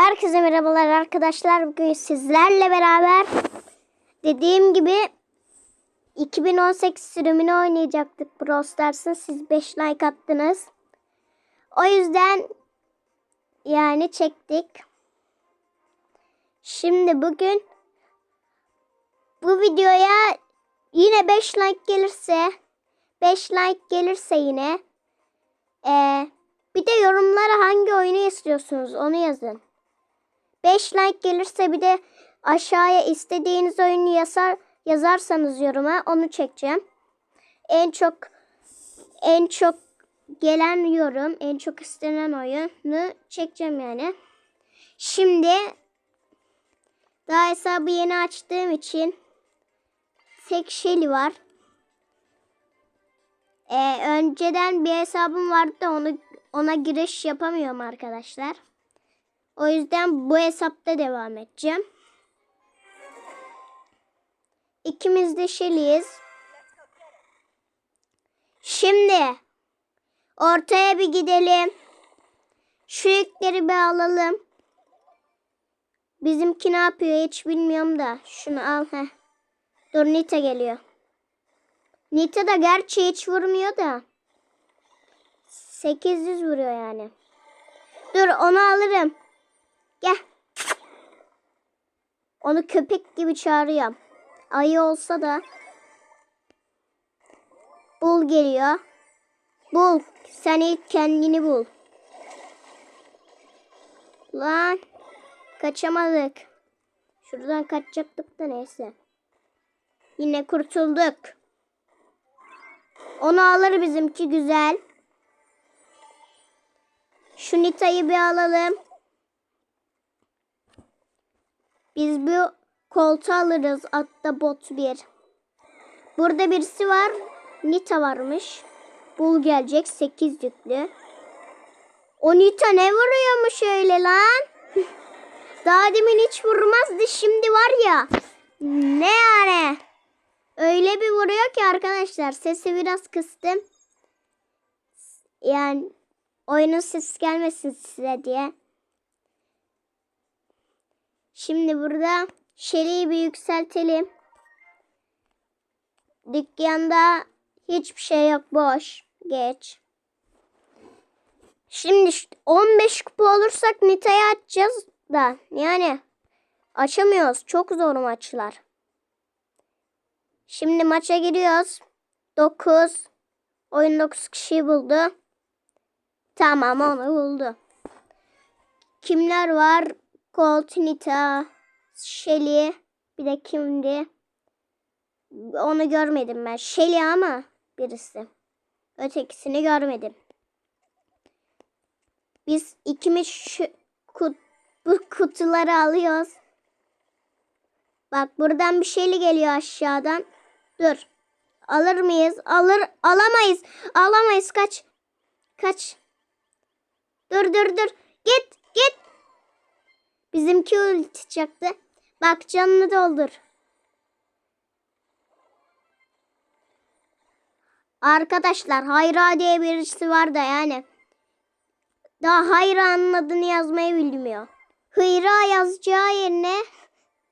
Herkese merhabalar arkadaşlar. Bugün sizlerle beraber dediğim gibi 2018 sürümünü oynayacaktık Brawl Stars'ın. Siz 5 like attınız. O yüzden yani çektik. Şimdi bugün bu videoya yine 5 like gelirse 5 like gelirse yine eee bir de yorumlara hangi oyunu istiyorsunuz onu yazın. 5 like gelirse bir de aşağıya istediğiniz oyunu yazar, yazarsanız yoruma onu çekeceğim. En çok en çok gelen yorum, en çok istenen oyunu çekeceğim yani. Şimdi daha hesabı yeni açtığım için tek Shelly var. Ee, önceden bir hesabım vardı da onu ona giriş yapamıyorum arkadaşlar. O yüzden bu hesapta devam edeceğim. İkimiz de Shelly'yiz. Şimdi ortaya bir gidelim. Şu yükleri bir alalım. Bizimki ne yapıyor hiç bilmiyorum da. Şunu al. Heh. Dur Nita geliyor. Nita da gerçi hiç vurmuyor da. 800 vuruyor yani. Dur onu alırım. Gel. Onu köpek gibi çağırıyorum. Ayı olsa da. Bul geliyor. Bul. Sen ilk kendini bul. Lan. Kaçamadık. Şuradan kaçacaktık da neyse. Yine kurtulduk. Onu alır bizimki güzel. Şu Nita'yı bir alalım. Biz bu koltuğu alırız. Atta bot bir. Burada birisi var. Nita varmış. Bul gelecek. 8 yüklü. O Nita ne vuruyormuş öyle lan? Daha demin hiç vurmazdı. Şimdi var ya. Ne yani? Öyle bir vuruyor ki arkadaşlar. Sesi biraz kıstım. Yani oyunun sesi gelmesin size diye. Şimdi burada Shelly'yi bir yükseltelim. Dükkanda hiçbir şey yok boş. Geç. Şimdi 15 kupa olursak Nita'yı açacağız da yani açamıyoruz. Çok zor maçlar. Şimdi maça giriyoruz. 9. Oyun 9 kişiyi buldu. Tamam onu buldu. Kimler var? Colt, Nita, Shelly. Bir de kimdi? Onu görmedim ben. Shelly ama birisi. Ötekisini görmedim. Biz ikimiz şu kut, bu kutuları alıyoruz. Bak buradan bir şeyli geliyor aşağıdan. Dur. Alır mıyız? Alır. Alamayız. Alamayız. Kaç. Kaç. Dur dur dur. Git. Bizimki ulti. Bak canını doldur. Arkadaşlar Hayra diye birisi var da yani. Daha Hayra'nın adını yazmayı bilmiyor. Hıyra yazacağı yerine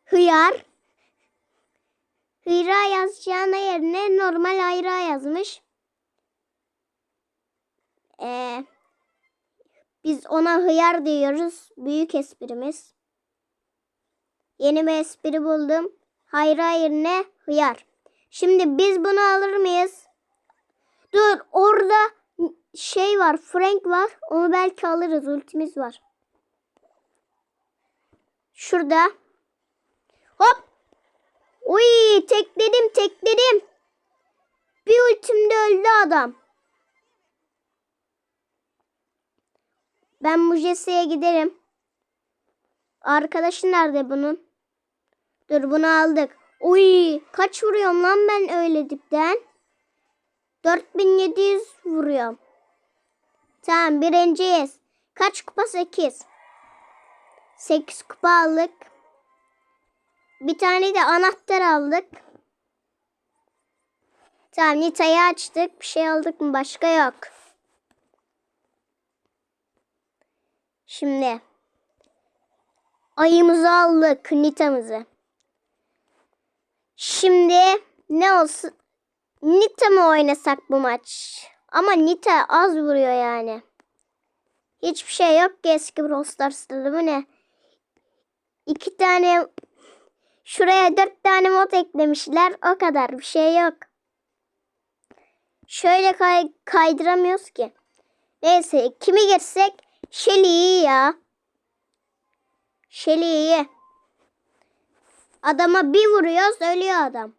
hıyar. Hıyra yazacağına yerine normal Hayra yazmış. Eee biz ona hıyar diyoruz. Büyük esprimiz. Yeni bir espri buldum. Hayra yerine hıyar. Şimdi biz bunu alır mıyız? Dur orada şey var. Frank var. Onu belki alırız. Ultimiz var. Şurada. Hop. Uy tekledim tekledim. Bir ultimde öldü adam. Ben Mujese'ye giderim. Arkadaşı nerede bunun? Dur bunu aldık. Uy kaç vuruyorum lan ben öyle dipten? 4700 vuruyorum. Tamam birinciyiz. Kaç kupa? 8. 8 kupa aldık. Bir tane de anahtar aldık. Tamam Nita'yı açtık. Bir şey aldık mı? Başka yok. Şimdi Ayımızı aldık. Nita'mızı. Şimdi ne olsun? Nita mı oynasak bu maç? Ama Nita az vuruyor yani. Hiçbir şey yok ki eski Brawl Stars'ta değil mi ne? İki tane şuraya dört tane mod eklemişler. O kadar bir şey yok. Şöyle kay kaydıramıyoruz ki. Neyse kimi geçsek Shelly iyi ya. Shelly iyi. Adama bir vuruyoruz ölüyor adam.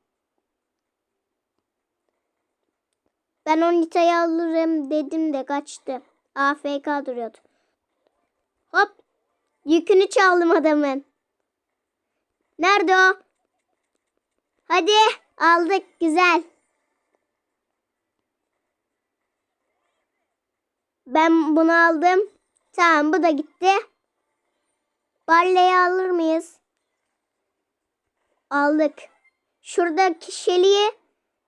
Ben o Nita'yı alırım dedim de kaçtı. AFK duruyordu. Hop. Yükünü çaldım adamın. Nerede o? Hadi aldık güzel. Ben bunu aldım. Tamam bu da gitti. Barley'i alır mıyız? Aldık. Şuradaki Şeli'yi.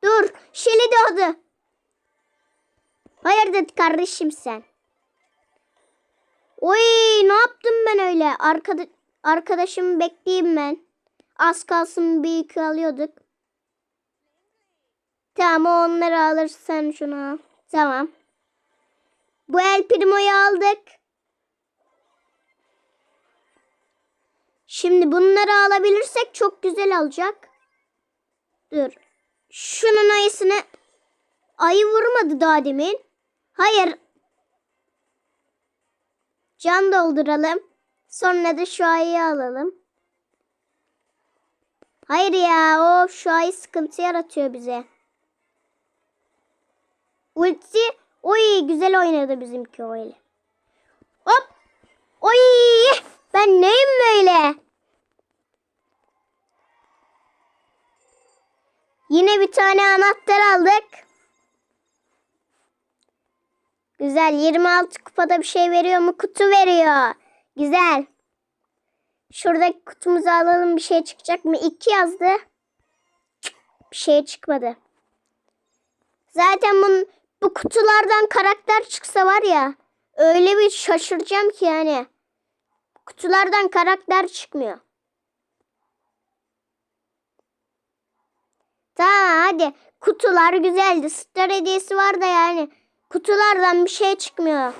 Dur. Şeli doğdu. Hayırdır kardeşim sen? Oy ne yaptım ben öyle? Arkada arkadaşımı bekleyeyim ben. Az kalsın bir iki alıyorduk. Tamam onları alırsan şunu al. Tamam. Bu El Primo'yu aldık. Şimdi bunları alabilirsek çok güzel olacak. Dur. Şunun ayısını ayı vurmadı daha demin. Hayır. Can dolduralım. Sonra da şu ayıyı alalım. Hayır ya o şu ayı sıkıntı yaratıyor bize. Ulti oy güzel oynadı bizimki öyle. Hop. Oy ben neyim böyle? Yine bir tane anahtar aldık. Güzel 26 kupada bir şey veriyor mu? Kutu veriyor. Güzel. Şuradaki kutumuzu alalım bir şey çıkacak mı? 2 yazdı. Bir şey çıkmadı. Zaten bunun, bu kutulardan karakter çıksa var ya öyle bir şaşıracağım ki yani. Kutulardan karakter çıkmıyor. Tamam hadi. Kutular güzeldi. Star hediyesi var da yani. Kutulardan bir şey çıkmıyor.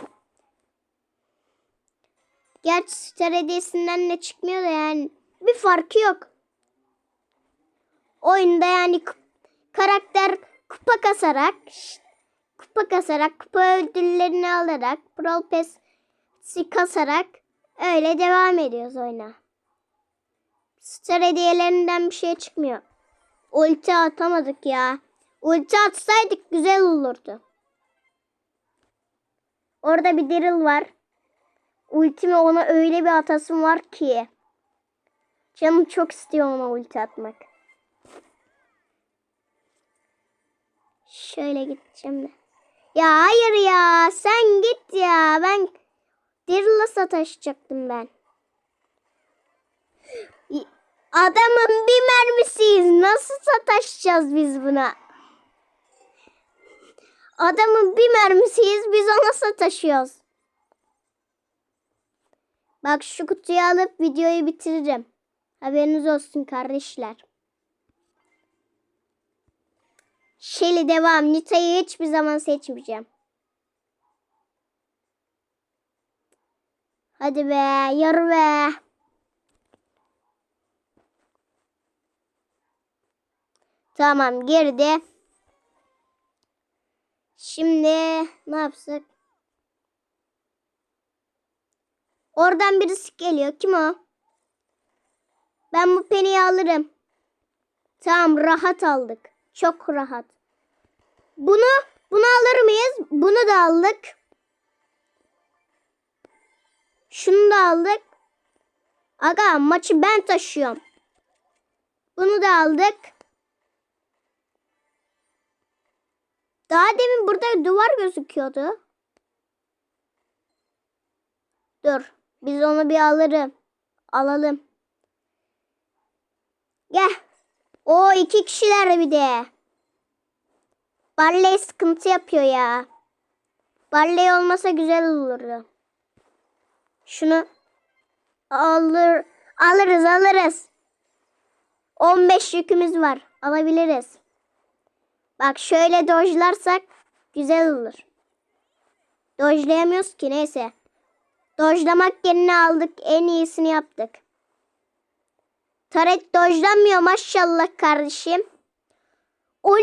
Gerçi Star hediyesinden de çıkmıyor da yani. Bir farkı yok. Oyunda yani karakter kupa kasarak kupa kasarak kupa ödüllerini alarak Brawl Pass'i kasarak öyle devam ediyoruz oyuna. Star hediyelerinden bir şey çıkmıyor. Ulti atamadık ya. Ulti atsaydık güzel olurdu. Orada bir Daryl var. Ultimi ona öyle bir atasım var ki. Canım çok istiyor ona ulti atmak. Şöyle gideceğim de. Ya hayır ya sen git ya. Ben Daryl'la sataşacaktım ben. Adamın bir mermisiyiz. Nasıl sataşacağız biz buna? Adamın bir mermisiyiz. Biz ona sataşıyoruz. Bak şu kutuyu alıp videoyu bitiririm. Haberiniz olsun kardeşler. Shelly devam. Nita'yı hiçbir zaman seçmeyeceğim. Hadi be. Yarı be. Tamam girdi. Şimdi ne yapsak? Oradan birisi geliyor. Kim o? Ben bu peniyi alırım. Tamam rahat aldık. Çok rahat. Bunu bunu alır mıyız? Bunu da aldık. Şunu da aldık. Aga maçı ben taşıyorum. Bunu da aldık. Daha demin burada duvar gözüküyordu. Dur. Biz onu bir alırım. Alalım. Gel. O iki kişiler bir de. Barley sıkıntı yapıyor ya. Barley olmasa güzel olurdu. Şunu alır Alırız alırız. 15 yükümüz var. Alabiliriz. Bak şöyle dojlarsak güzel olur. Dojlayamıyoruz ki neyse. Dojlamak yerine aldık. En iyisini yaptık. Taret dojlanmıyor maşallah kardeşim. 10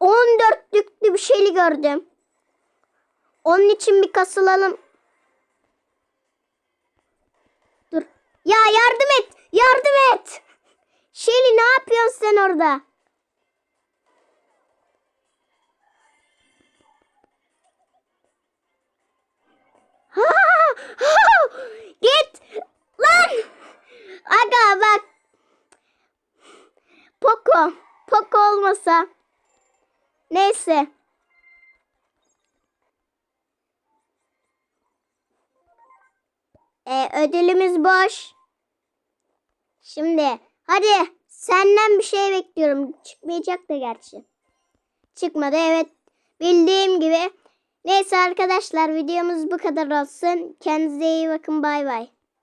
14'lüklü bir şeyli gördüm. Onun için bir kasılalım. Ya yardım et. Yardım et. Şeli ne yapıyorsun sen orada? Git lan. Aga bak. Poco. Poco olmasa. Neyse. Ee, ödülümüz boş. Şimdi hadi senden bir şey bekliyorum. Çıkmayacak da gerçi. Çıkmadı evet. Bildiğim gibi. Neyse arkadaşlar videomuz bu kadar olsun. Kendinize iyi bakın bay bay.